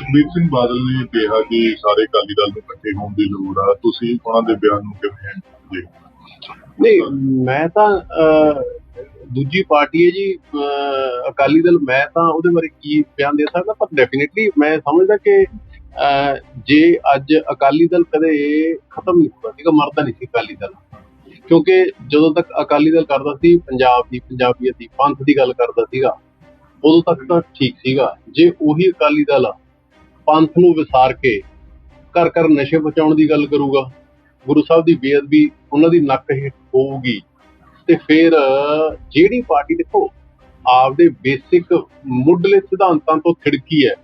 ਸੁਖਬੀਰ ਸਿੰਘ ਬਾਦਲ ਨੇ ਕਿਹਾ ਕਿ ਸਾਰੇ ਅਕਾਲੀ ਦਲ ਨੂੰ ਇਕੱਠੇ ਹੋਣ ਦੀ ਲੋੜ ਆ। ਤੁਸੀਂ ਉਹਨਾਂ ਦੇ ਬਿਆਨ ਨੂੰ ਕਿਵੇਂ ਦੇਖਦੇ ਨਹੀਂ, ਮੈਂ ਤਾਂ ਦੂਜੀ ਪਾਰਟੀ ਹੈ ਜੀ ਅਕਾਲੀ ਦਲ, ਮੈਂ ਤਾਂ ਉਹਦੇ ਬਾਰੇ ਕੀ ਬਿਆਨ ਦੇ ਸਕਦਾ? ਪਰ ਡੈਫੀਨਿਟਲੀ ਮੈਂ ਸਮਝਦਾ ਕਿ ਜੇ ਅੱਜ ਅਕਾਲੀ ਦਲ ਕਦੇ ਖਤਮ ਨਹੀਂ ਹੁੰਦਾ ਸੀਗਾ, ਮਰਦਾ ਨਹੀਂ ਸੀ ਅਕਾਲੀ ਦਲ। ਕਿਉਂਕਿ ਜਦੋਂ ਤੱਕ ਅਕਾਲੀ ਦਲ ਕਰਦਾ ਸੀ, ਪੰਜਾਬ ਦੀ, ਪੰਜਾਬੀਅਤ ਦੀ, ਪੰਥ ਦੀ ਗੱਲ ਕਰਦਾ ਸੀਗਾ, ਉਦੋਂ ਤੱਕ ਤਾਂ ਠੀਕ ਸੀਗਾ। ਜੇ ਉਹੀ ਅਕਾਲੀ ਦਲ ਪੰਥ ਨੂੰ ਵਿਸਾਰ ਕੇ ਘਰ ਘਰ ਨਸ਼ੇ ਬਚਾਉਣ ਦੀ ਗੱਲ ਕਰੂਗਾ। ਗੁਰੂ ਸਾਹਿਬ ਦੀ ਬੇਅਦਬੀ ਉਹਨਾਂ ਦੀ ਨੱਕ ਹੇਠ ਹੋਊਗੀ ਤੇ ਫਿਰ ਜਿਹੜੀ ਪਾਰਟੀ ਦੇਖੋ, ਆਪਦੇ ਬੇਸਿਕ ਮੁੱਢਲੇ ਸਿਧਾਂਤਾਂ ਤੋਂ ਥਿੜਕੀ ਹੈ,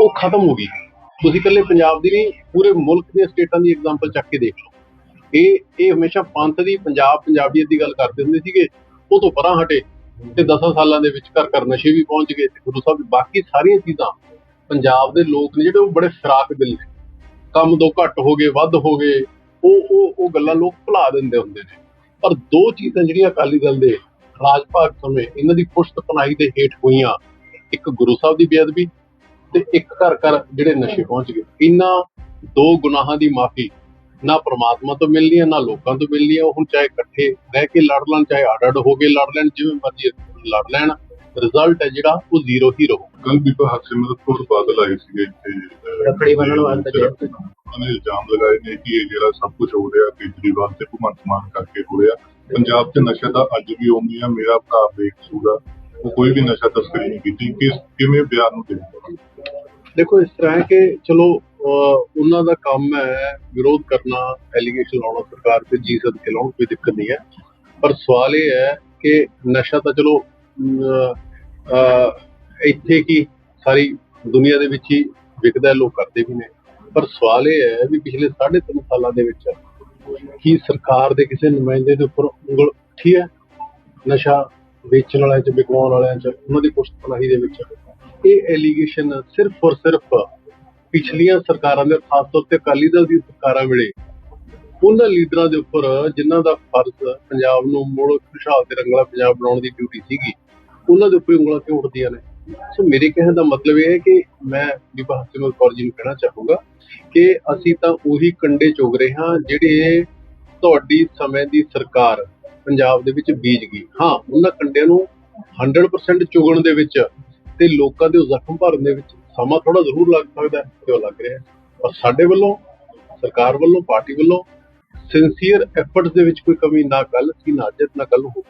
ਉਹ ਖਤਮ ਹੋ ਗਈ। ਤੁਸੀਂ ਇਕੱਲੇ ਪੰਜਾਬ ਦੀ ਨਹੀਂ, ਪੂਰੇ ਮੁਲਕ ਦੀਆਂ ਸਟੇਟਾਂ ਦੀ ਐਗਜ਼ਾਮਪਲ ਚੱਕ ਕੇ ਦੇਖ ਲਓ। ਇਹ ਇਹ ਹਮੇਸ਼ਾ ਪੰਥ ਦੀ, ਪੰਜਾਬ ਪੰਜਾਬੀਅਤ ਦੀ ਗੱਲ ਕਰਦੇ ਹੁੰਦੇ ਸੀਗੇ, ਉਹ ਤੋਂ ਪਰਾਂ ਹਟੇ ਤੇ 10 ਸਾਲਾਂ ਦੇ ਵਿੱਚ ਘਰ ਘਰ ਨਸ਼ੇ ਵੀ ਪਹੁੰਚ ਗਏ ਤੇ ਗੁਰੂ ਸਾਹਿਬ ਬਾਕੀ ਸਾਰੀਆਂ ਚੀਜ਼ਾਂ ਪੰਜਾਬ ਦੇ ਲੋਕ ਨੇ ਜਿਹੜੇ ਉਹ ਬੜੇ ਫਰਾਕ ਦਿਲ ਨੇ। ਕੰਮ ਦੋ ਘੱਟ ਹੋ ਗਏ, ਵੱਧ ਹੋ ਗਏ, ਉਹ ਉਹ ਉਹ ਗੱਲਾਂ ਲੋਕ ਭੁਲਾ ਦਿੰਦੇ ਹੁੰਦੇ ਨੇ। ਪਰ ਦੋ ਚੀਜ਼ਾਂ ਜਿਹੜੀਆਂ ਅਕਾਲੀ ਦਲ ਦੇ ਰਾਜ ਭਾਗ ਸਮੇਂ ਇਹਨਾਂ ਦੀ ਪੁਸ਼ਤ ਪਨਾਹੀ ਦੇ ਹੇਠ ਹੋਈਆਂ, ਇੱਕ ਗੁਰੂ ਸਾਹਿਬ ਦੀ ਬੇਅਦਬੀ ਤੇ ਇੱਕ ਘਰ ਘਰ ਜਿਹੜੇ ਨਸ਼ੇ ਪਹੁੰਚ ਗਏ। ਇਹਨਾਂ ਦੋ ਗੁਨਾਹਾਂ ਦੀ ਮਾਫੀ ਨਾ ਪ੍ਰਮਾਤਮਾ ਤੋਂ ਮਿਲਣੀ ਹੈ, ਨਾ ਲੋਕਾਂ ਤੋਂ ਮਿਲਣੀ ਹੈ। ਉਹ ਹੁਣ ਚਾਹੇ ਇਕੱਠੇ ਰਹਿ ਕੇ ਲੜ ਲੈਣ, ਚਾਹੇ ਅੱਡ ਅੜ ਹੋ ਕੇ ਲੜ ਲੈਣ, ਜਿਵੇਂ ਮਰਜ਼ੀ ਲੜ ਲੈਣ। ਰਿਜ਼ਲਟ ਹੈ ਜਿਹੜਾ ਉਹ ਜ਼ੀਰੋ ਹੀ ਰਹੂ। ਕੱਲ ਬੀਬਾ ਹਰਸਿਮਰਤ ਕੌਰ ਬਾਦਲ ਆਏ ਸੀਗੇ ਇੱਥੇ। ਰੱਖੜੀ ਬੰਨ੍ਹਣ ਵਾਸਤੇ। ਉਹਨਾਂ ਇਲਜ਼ਾਮ ਲਗਾਏ ਨੇ ਕਿ ਇਹ ਜਿਹੜਾ ਸਭ ਕੁਝ ਹੋ ਰਿਹਾ ਕੇਜਰੀਵਾਲ ਤੇ ਭਗਵੰਤ ਮਾਨ ਕਰਕੇ ਹੋ ਰਿਹਾ। ਪੰਜਾਬ 'ਚ ਨਸ਼ਾ ਤਾਂ ਅੱਜ ਵੀ ਆਉਂਦੀ ਆ ਮੇਰਾ ਭਰਾ ਬੇਕਸੂਰ ਆ। ਉਹ ਕੋਈ ਵੀ ਨਸ਼ਾ ਤਸਕਰੀ ਨਹੀਂ ਕੀਤੀ। ਕਿ ਕਿਵੇਂ ਬਿਆਨ ਨੂੰ ਦੇਖਦੇ ਦੇਖੋ ਇਸ ਤਰ੍ਹਾਂ ਹੈ ਕਿ ਚਲੋ ਉਹਨਾਂ ਦਾ ਕੰਮ ਹੈ ਵਿਰੋਧ ਕਰਨਾ ਐਲੀਗੇਸ਼ਨ ਲਾਉਣਾ ਸਰਕਾਰ ਤੇ ਜੀ ਸਦਕੇ ਲਾਉਣ ਕੋਈ ਦਿੱਕਤ ਨਹੀਂ ਹੈ। ਪਰ ਸਵਾਲ ਇਹ ਹੈ ਕਿ ਨਸ਼ਾ ਤਾਂ ਚਲੋ ਇੱਥੇ ਕੀ ਸਾਰੀ ਦੁਨੀਆ ਦੇ ਵਿੱਚ ਹੀ ਵਿਕਦਾ ਹੈ, ਲੋਕ ਕਰਦੇ ਵੀ ਨੇ। ਪਰ ਸਵਾਲ ਇਹ ਹੈ ਵੀ ਪਿਛਲੇ 3.5 ਸਾਲਾਂ ਦੇ ਵਿੱਚ ਕੀ ਸਰਕਾਰ ਦੇ ਕਿਸੇ ਨੁਮਾਇੰਦੇ ਦੇ ਉੱਪਰ ਉਂਗਲ ਉੱਠੀ ਹੈ? ਨਸ਼ਾ ਵੇਚਣ ਵਾਲਿਆਂ ਚ ਵਿਕਵਾਉਣ ਵਾਲਿਆਂ ਚ ਉਹਨਾਂ ਦੀ ਪੁਸ਼ਤਪਨਾਹੀ ਦੇ ਵਿੱਚ। ਇਹ ਐਲੀਗੇਸ਼ਨ ਸਿਰਫ ਔਰ ਸਿਰਫ ਪਿਛਲੀਆਂ ਸਰਕਾਰਾਂ ਦੇ ਖਾਸ ਤੌਰ ਤੇ ਅਕਾਲੀ ਦਲ ਦੀ ਸਰਕਾਰਾਂ ਵੇਲੇ। ਉਹਨਾਂ ਲੀਡਰਾਂ ਦੇ ਉੱਪਰ ਜਿਨ੍ਹਾਂ ਦਾ ਫਰਜ਼ ਪੰਜਾਬ ਨੂੰ ਮੁੜ ਖੁਸ਼ਹਾਲ ਤੇ ਰੰਗਲਾ ਪੰਜਾਬ ਬਣਾਉਣ ਦੀ ਡਿਊਟੀ ਸੀਗੀ ਉਹਨਾਂ ਦੇ ਉੱਪਰ ਉਂਗਲਾਂ ਕਿਉਂ ਉੱਠਦੀਆਂ ਨੇ? ਸੋ ਮੇਰੇ ਕਹਿਣ ਦਾ ਮਤਲਬ ਇਹ ਹੈ ਕਿ ਮੈਂ ਬੀਬਾ ਹਰਸਿਮਰਤ ਕੌਰ ਜੀ ਨੂੰ ਕਹਿਣਾ ਚਾਹੂੰਗਾ ਕਿ ਅਸੀਂ ਤਾਂ ਉਹੀ ਕੰਡੇ ਚੁਗ ਰਹੇ ਹਾਂ ਜਿਹੜੇ ਤੁਹਾਡੀ ਸਮੇਂ ਦੀ ਸਰਕਾਰ ਪੰਜਾਬ ਦੇ ਵਿੱਚ ਬੀਜ ਗਈ। ਹਾਂ, ਉਹਨਾਂ ਕੰਡਿਆਂ ਨੂੰ 100% ਚੁਗਣ ਦੇ ਵਿੱਚ ਤੇ ਲੋਕਾਂ ਦੇ ਜ਼ਖਮ ਭਰਨ ਦੇ ਵਿੱਚ ਸਮਾਂ ਥੋੜਾ ਜ਼ਰੂਰ ਲੱਗ ਸਕਦਾ ਹੈ ਤੇ ਉਹ ਲੱਗ ਰਿਹਾ ਹੈ? ਪਰ ਸਾਡੇ ਵੱਲੋਂ, ਸਰਕਾਰ ਵੱਲੋਂ, ਪਾਰਟੀ ਵੱਲੋਂ ਸਿੰਸੀਅਰ ਐਫਰਟਸ ਦੇ ਵਿੱਚ ਕੋਈ ਕਮੀ ਨਾ ਕੱਲ ਸੀ, ਨਾ ਅੱਜ ਨਾ ਕੱਲ ਹੋ